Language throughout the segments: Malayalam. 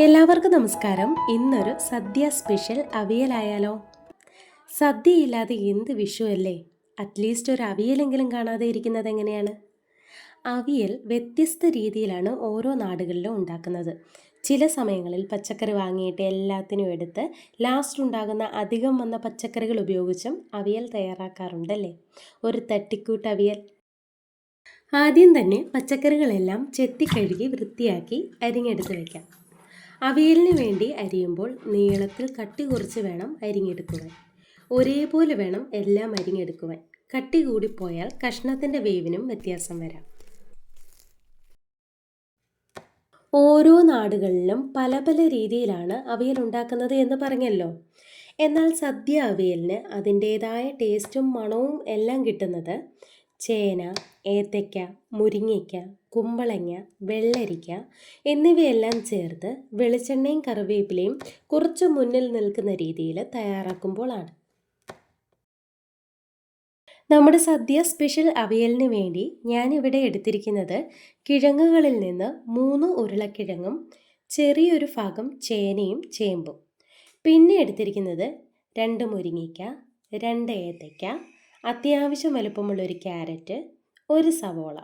എല്ലാവർക്കും നമസ്കാരം. ഇന്നൊരു സദ്യ സ്പെഷ്യൽ അവിയലായാലോ? സദ്യയില്ലാതെ എന്ത് വിഷു അല്ലേ അറ്റ്ലീസ്റ്റ് ഒരു അവിയലെങ്കിലും കാണാതെ ഇരിക്കുന്നത് എങ്ങനെയാണ്? അവിയൽ വ്യത്യസ്ത രീതിയിലാണ് ഓരോ നാടുകളിലും ഉണ്ടാക്കുന്നത്. ചില സമയങ്ങളിൽ പച്ചക്കറി വാങ്ങിയിട്ട് എല്ലാത്തിനും എടുത്ത് ലാസ്റ്റ് ഉണ്ടാകുന്ന അധികം വന്ന പച്ചക്കറികൾ ഉപയോഗിച്ചും അവിയൽ തയ്യാറാക്കാറുണ്ടല്ലേ? ഒരു തട്ടിക്കൂട്ട് അവിയൽ. ആദ്യം തന്നെ പച്ചക്കറികളെല്ലാം ചെത്തി കഴുകി വൃത്തിയാക്കി അരിഞ്ഞെടുത്ത് വയ്ക്കാം അവിയലിന് വേണ്ടി അരിയുമ്പോൾ നീളത്തിൽ കട്ടി കുറച്ച് വേണം അരിഞ്ഞെടുക്കുവാൻ. ഒരേപോലെ വേണം എല്ലാം അരിഞ്ഞെടുക്കുവാൻ. കട്ടി കൂടിപ്പോയാൽ കഷ്ണത്തിന്റെ വേവിനും വ്യത്യാസം വരാം. ഓരോ നാടുകളിലും പല പല രീതിയിലാണ് അവിയൽ ഉണ്ടാക്കുന്നത് എന്ന് പറഞ്ഞല്ലോ. എന്നാൽ സദ്യ അവിയലിന് അതിന്റേതായ ടേസ്റ്റും മണവും എല്ലാം കിട്ടുന്നത് ചേന ഏത്തയ്ക്ക മുരിങ്ങയ്ക്ക കുമ്പളങ്ങ വെള്ളരിക്ക എന്നിവയെല്ലാം ചേർത്ത് വെളിച്ചെണ്ണയും കറിവേപ്പിലയും കുറച്ച് മുന്നിൽ നിൽക്കുന്ന രീതിയിൽ തയ്യാറാക്കുമ്പോഴാണ് നമ്മുടെ സദ്യ സ്പെഷ്യൽ അവിയലിന് വേണ്ടി ഞാനിവിടെ എടുത്തിരിക്കുന്നത് കിഴങ്ങുകളിൽ നിന്ന് മൂന്ന് ഉരുളക്കിഴങ്ങും ചെറിയൊരു ഭാഗം ചേനയും ചേമ്പും. പിന്നെ എടുത്തിരിക്കുന്നത് രണ്ട് മുരിങ്ങയ്ക്ക രണ്ട് ഏത്തയ്ക്ക അത്യാവശ്യം വലുപ്പമുള്ളൊരു ക്യാരറ്റ് ഒരു സവോള.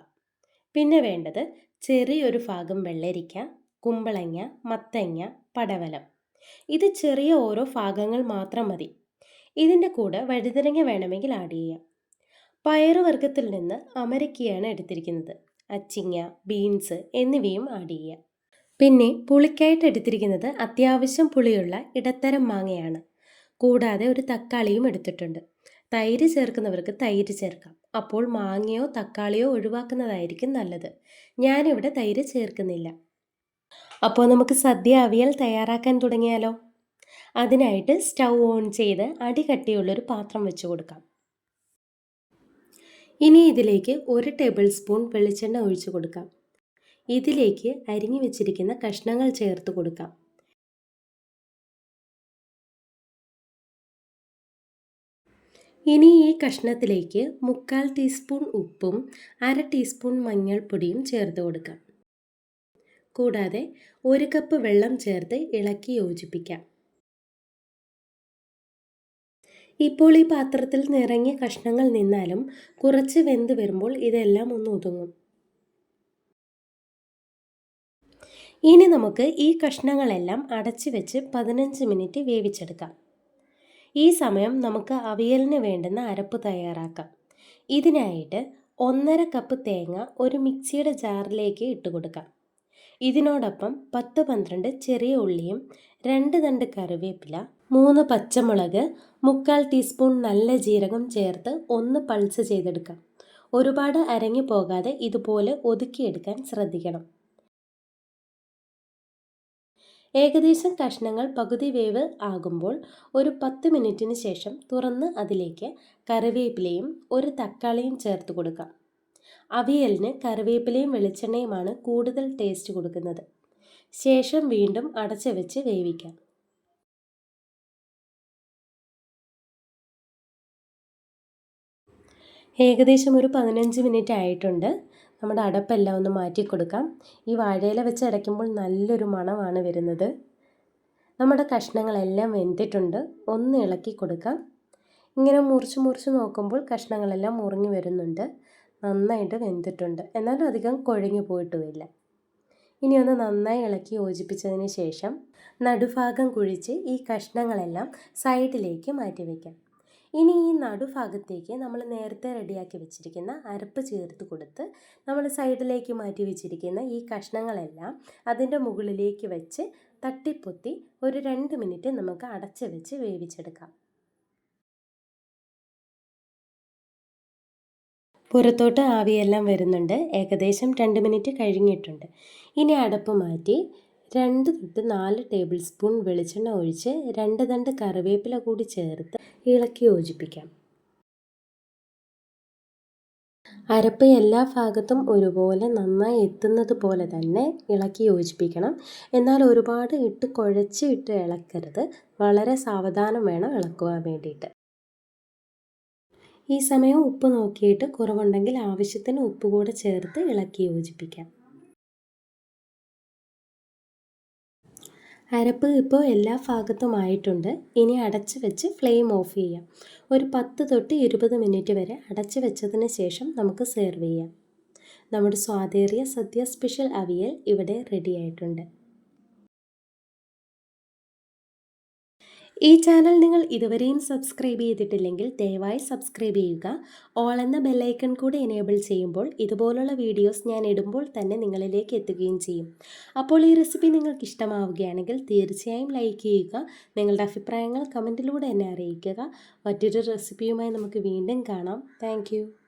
പിന്നെ വേണ്ടത് ചെറിയൊരു ഭാഗം വെള്ളരിക്ക കുമ്പളങ്ങ മത്തങ്ങ പടവലം. ഇത് ചെറിയ ഓരോ ഭാഗങ്ങൾ മാത്രം മതി. ഇതിന്റെ കൂടെ വഴുതനങ്ങ വേണമെങ്കിൽ ആഡ് ചെയ്യാം. പയറുവർഗത്തിൽ നിന്ന് അമരക്കയാണ് എടുത്തിരിക്കുന്നത്. അച്ചിങ്ങ ബീൻസ് എന്നിവയും ആഡ് ചെയ്യാം. പിന്നെ പുളിക്കായിട്ട് എടുത്തിരിക്കുന്നത് അത്യാവശ്യം പുളിയുള്ള ഇടത്തരം മാങ്ങയാണ്. കൂടാതെ ഒരു തക്കാളിയും എടുത്തിട്ടുണ്ട്. തൈര് ചേർക്കുന്നവർക്ക് തൈര് ചേർക്കാം. അപ്പോൾ മാങ്ങയോ തക്കാളിയോ ഒഴിവാക്കുന്നതായിരിക്കും നല്ലത്. ഞാനിവിടെ തൈര് ചേർക്കുന്നില്ല. അപ്പോൾ നമുക്ക് സദ്യ അവിയൽ തയ്യാറാക്കാൻ തുടങ്ങിയാലോ? അതിനായിട്ട് സ്റ്റൗ ഓൺ ചെയ്ത് അടികട്ടിയുള്ളൊരു പാത്രം വെച്ച് കൊടുക്കാം. ഇനി ഇതിലേക്ക് ഒരു ടേബിൾ സ്പൂൺ വെളിച്ചെണ്ണ ഒഴിച്ചു കൊടുക്കാം. ഇതിലേക്ക് അരിഞ്ഞു വെച്ചിരിക്കുന്ന കഷ്ണങ്ങൾ ചേർത്ത് കൊടുക്കാം. ഇനി ഈ കഷ്ണത്തിലേക്ക് മുക്കാൽ ടീസ്പൂൺ ഉപ്പും അര ടീസ്പൂൺ മഞ്ഞൾപ്പൊടിയും ചേർത്ത് കൊടുക്കാം. കൂടാതെ ഒരു കപ്പ് വെള്ളം ചേർത്ത് ഇളക്കി യോജിപ്പിക്കാം. ഇപ്പോൾ ഈ പാത്രത്തിൽ നിറങ്ങിയ കഷ്ണങ്ങൾ നിന്നാലും കുറച്ച് വെന്ത് വരുമ്പോൾ ഇതെല്ലാം ഒന്ന് ഒതുങ്ങും. ഇനി നമുക്ക് ഈ കഷ്ണങ്ങളെല്ലാം അടച്ചു വെച്ച് പതിനഞ്ച് മിനിറ്റ് വേവിച്ചെടുക്കാം. ഈ സമയം നമുക്ക് അവിയലിന് വേണ്ടുന്ന അരപ്പ് തയ്യാറാക്കാം. ഇതിനായിട്ട് ഒന്നര കപ്പ് തേങ്ങ ഒരു മിക്സിയുടെ ജാറിലേക്ക് ഇട്ട് കൊടുക്കാം. ഇതിനോടൊപ്പം പത്ത് പന്ത്രണ്ട് ചെറിയ ഉള്ളിയും രണ്ട് തണ്ട് കറിവേപ്പില മൂന്ന് പച്ചമുളക് മുക്കാൽ ടീസ്പൂൺ നല്ല ജീരകം ചേർത്ത് ഒന്ന് പൾസ് ചെയ്തെടുക്കാം. ഒരുപാട് അരങ്ങി പോകാതെ ഇതുപോലെ ഒതുക്കിയെടുക്കാൻ ശ്രദ്ധിക്കണം. ഏകദേശം കഷ്ണങ്ങൾ പകുതി വേവ് ആകുമ്പോൾ ഒരു പത്ത് മിനിറ്റിന് ശേഷം തുറന്ന് അതിലേക്ക് കറിവേപ്പിലയും ഒരു തക്കാളിയും ചേർത്ത് കൊടുക്കാം. അവിയലിന് കറിവേപ്പിലയും വെളിച്ചെണ്ണയുമാണ് കൂടുതൽ ടേസ്റ്റ് കൊടുക്കുന്നത്. ശേഷം വീണ്ടും അടച്ചു വെച്ച് വേവിക്കാം. ഏകദേശം ഒരു പതിനഞ്ച് മിനിറ്റ് ആയിട്ടുണ്ട്. നമ്മുടെ അടപ്പെല്ലാം ഒന്ന് മാറ്റി കൊടുക്കാം. ഈ വാഴയില വെച്ച് അടയ്ക്കുമ്പോൾ നല്ലൊരു മണമാണ് വരുന്നത്. നമ്മുടെ കഷ്ണങ്ങളെല്ലാം വെന്തിട്ടുണ്ട്. ഒന്ന് ഇളക്കി കൊടുക്കാം. ഇങ്ങനെ മുറിച്ച് മുറിച്ച് നോക്കുമ്പോൾ കഷ്ണങ്ങളെല്ലാം മുറിഞ്ഞു വരുന്നുണ്ട്. നന്നായിട്ട് വെന്തിട്ടുണ്ട്. എന്നാലും അധികം കൊഴിഞ്ഞു പോയിട്ടുമില്ല. ഇനി ഒന്ന് നന്നായി ഇളക്കി യോജിപ്പിച്ചതിന് ശേഷം നടുഭാഗം കുഴിച്ച് ഈ കഷ്ണങ്ങളെല്ലാം സൈഡിലേക്ക് മാറ്റി വയ്ക്കാം ഇനി ഈ നടുഭാഗത്തേക്ക് നമ്മൾ നേരത്തെ റെഡിയാക്കി വെച്ചിരിക്കുന്ന അരപ്പ് ചേർത്ത് കൊടുത്ത് നമ്മൾ സൈഡിലേക്ക് മാറ്റി വെച്ചിരിക്കുന്ന ഈ കഷ്ണങ്ങളെല്ലാം അതിന്റെ മുകളിലേക്ക് വെച്ച് തട്ടിപ്പൊത്തി ഒരു രണ്ട് മിനിറ്റ് നമുക്ക് അടച്ച് വെച്ച് വേവിച്ചെടുക്കാം. പുറത്തോട്ട് ആവിയെല്ലാം വരുന്നുണ്ട്. ഏകദേശം രണ്ട് മിനിറ്റ് കഴിഞ്ഞിട്ടുണ്ട്. ഇനി അടപ്പ് മാറ്റി രണ്ട് തൊട്ട് നാല് ടേബിൾ സ്പൂൺ വെളിച്ചെണ്ണ ഒഴിച്ച് രണ്ട് തണ്ട് കറിവേപ്പില കൂടി ചേർത്ത് ഇളക്കി യോജിപ്പിക്കാം. അരപ്പ് എല്ലാ ഭാഗത്തും ഒരുപോലെ നന്നായി എത്തുന്നത് പോലെ തന്നെ ഇളക്കി യോജിപ്പിക്കണം. എന്നാൽ ഒരുപാട് ഇട്ട് കുഴച്ച് ഇട്ട് ഇളക്കരുത്. വളരെ സാവധാനം വേണം ഇളക്കുവാൻ വേണ്ടിയിട്ട്. ഈ സമയം ഉപ്പ് നോക്കിയിട്ട് കുറവുണ്ടെങ്കിൽ ആവശ്യത്തിന് ഉപ്പ് കൂടെ ചേർത്ത് ഇളക്കി യോജിപ്പിക്കാം. അരപ്പ് ഇപ്പോൾ എല്ലാ ഭാഗത്തും ആയിട്ടുണ്ട് ഇനി അടച്ച് വെച്ച് ഫ്ലെയിം ഓഫ് ചെയ്യാം. ഒരു പത്ത് തൊട്ട് ഇരുപത് മിനിറ്റ് വരെ അടച്ച് വെച്ചതിന് ശേഷം നമുക്ക് സെർവ് ചെയ്യാം. നമ്മുടെ സ്വാദേറിയ സദ്യ സ്പെഷ്യൽ അവിയൽ ഇവിടെ റെഡി ആയിട്ടുണ്ട്. ഈ ചാനൽ നിങ്ങൾ ഇതുവരെയും സബ്സ്ക്രൈബ് ചെയ്തിട്ടില്ലെങ്കിൽ ദയവായി സബ്സ്ക്രൈബ് ചെയ്യുക. ഓൾ എന്ന ബെല്ലൈക്കൺ കൂടി എനേബിൾ ചെയ്യുമ്പോൾ ഇതുപോലുള്ള വീഡിയോസ് ഞാൻ ഇടുമ്പോൾ തന്നെ നിങ്ങളിലേക്ക് എത്തുകയും ചെയ്യും. അപ്പോൾ ഈ റെസിപ്പി നിങ്ങൾക്ക് ഇഷ്ടമാവുകയാണെങ്കിൽ തീർച്ചയായും ലൈക്ക് ചെയ്യുക. നിങ്ങളുടെ അഭിപ്രായങ്ങൾ കമന്റിലൂടെ എന്നെ അറിയിക്കുക. മറ്റൊരു റെസിപ്പിയുമായി നമുക്ക് വീണ്ടും കാണാം. താങ്ക്